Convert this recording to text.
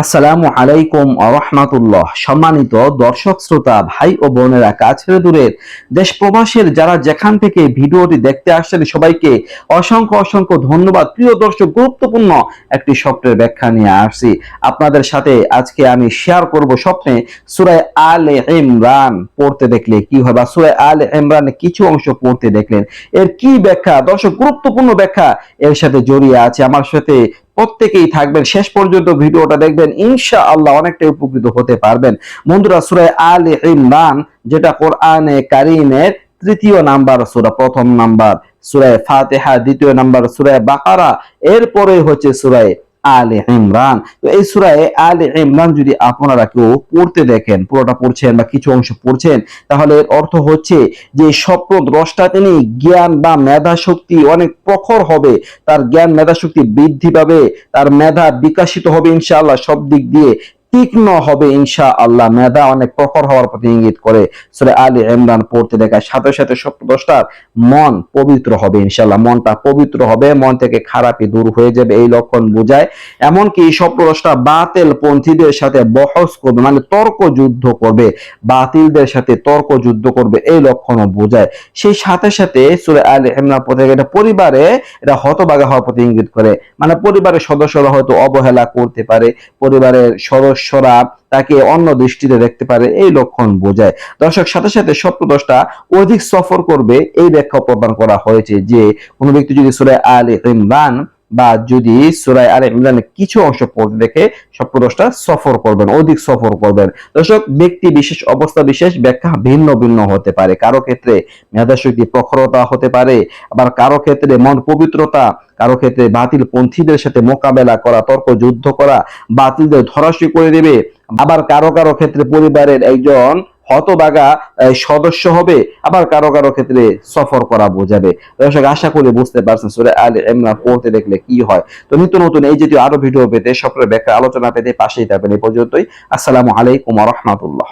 আসসালামু আলাইকুম রহমাতুল্লাহ। সম্মানিত দর্শক, শ্রোতা, ভাই ও বোনেরা, কাছের দূরের দেশ প্রবাসের যারা যেখান থেকে ভিডিওটি দেখতে আসছেন, সবাইকে অসংখ্য অসংখ্য ধন্যবাদ। প্রিয় দর্শক, গুরুত্বপূর্ণ একটি স্বপ্নের ব্যাখ্যা নিয়ে আসছি। আপনাদের সাথে আজকে আমি শেয়ার করব স্বপ্নে সুরায় আলে ইমরান। পড়তে দেখলে কি হয় বা সুরায় আলে ইমরানে কিছু অংশ পড়তে দেখলেন। এর কি ব্যাখ্যা? দর্শক, গুরুত্বপূর্ণ ব্যাখ্যা এর সাথে জড়িয়ে আছে। আমার সাথে প্রত্যেকেই থাকবেন। শেষ পর্যন্ত ভিডিওটা দেখবেন ইনশা আল্লাহ অনেকটাই উপকৃত হতে পারবেন। বন্ধুরা সুরায় আল ইমরান, যেটা কোরআনে কারিমের তৃতীয় নাম্বার, সুরা প্রথম নাম্বার, সুরায় ফাতেহা দ্বিতীয় নাম্বার, সুরায় বাকারা এরপরে হচ্ছে সুরায় আলে ইমরান। তো এই সুরায় আলে ইমরান যদি আপনারা কেউ পড়তে দেখেন, পুরোটা পড়ছেন বা কিছু অংশ পড়ছেন, তাহলে এর অর্থ হচ্ছে যে স্বপ্ন দ্রষ্টা তিনি জ্ঞান বা মেধা শক্তি অনেক প্রখর হবে, তার জ্ঞান মেধা শক্তি বৃদ্ধি পাবে, তার মেধা বিকাশিত হবে ইনশাআল্লাহ সব দিক দিয়ে। তীক্ষ্ণ হবে ইনশা আল্লাহ মেধা অনেক প্রখর হওয়ার প্রতি ইঙ্গিত করে। সুরে আলী ইমরান পড়তে দেখায় সাথে সাথে স্বপ্নদ্রষ্টার মন পবিত্র হবে ইনশাল্লাহ মনটা পবিত্র হবে, মন থেকে খারাপই দূর হয়ে যাবে এই লক্ষণ বোঝায়। এমনকি স্বপ্নদ্রষ্টা বাতেল পন্থীদের সাথে বহস করবে মানে তর্ক যুদ্ধ করবে, বাতিলদের সাথে তর্ক যুদ্ধ করবে, এই লক্ষণও বোঝায়। সেই সাথে সাথে সুরে আলী ইমরান পড়তে এটা পরিবারে এটা হতবাগা হওয়ার প্রতি ইঙ্গিত করে। মানে পরিবারের সদস্যরা হয়তো অবহেলা করতে পারে, পরিবারের সদস্যরা তাকে অন্য দৃষ্টিতে দেখতে পারে, এই লক্ষণ বোঝায়। দর্শক, সাথে সাথে স্বপ্নদশটা অধিক সফর করবে, এই ব্যাখ্যা প্রদান করা হয়েছে যে, কোনো ব্যক্তি যদি সুরে আলী ইমরান বা যদি সুরায় আলে ইমরানের কিছু অংশ পড়তে দেখে স্বপ্নদশটা সফর করবেন, অধিক সফর করবেন। দর্শক, ব্যক্তি বিশেষ, অবস্থা বিশেষ, ব্যাখ্যা ভিন্ন ভিন্ন হতে পারে। কারও ক্ষেত্রে মেধাশক্তি প্রখরতা হতে পারে, আবার কারও ক্ষেত্রে মন পবিত্রতা, কারও ক্ষেত্রে বাতিল পন্থীদের সাথে মোকাবেলা করা, তর্ক যুদ্ধ করা, বাতিলদের ধরাশি করে দেবে, আবার কারও কারও ক্ষেত্রে পরিবারের একজন হতবাগা সদস্য হবে, আবার কারও কারও ক্ষেত্রে সফর করা বোঝাবে। দর্শক, আশা করি বুঝতে পারছেন, সুরে আল ইমরান পড়তে দেখলে কি হয়। তো নিত্য নতুন এই জাতীয় আরও ভিডিও পেতে সফরের ব্যাখ্যা আলোচনা পেতে পাশেই থাকবেন। এই পর্যন্তই। আসসালামু আলাইকুম রহমতুল্লাহ।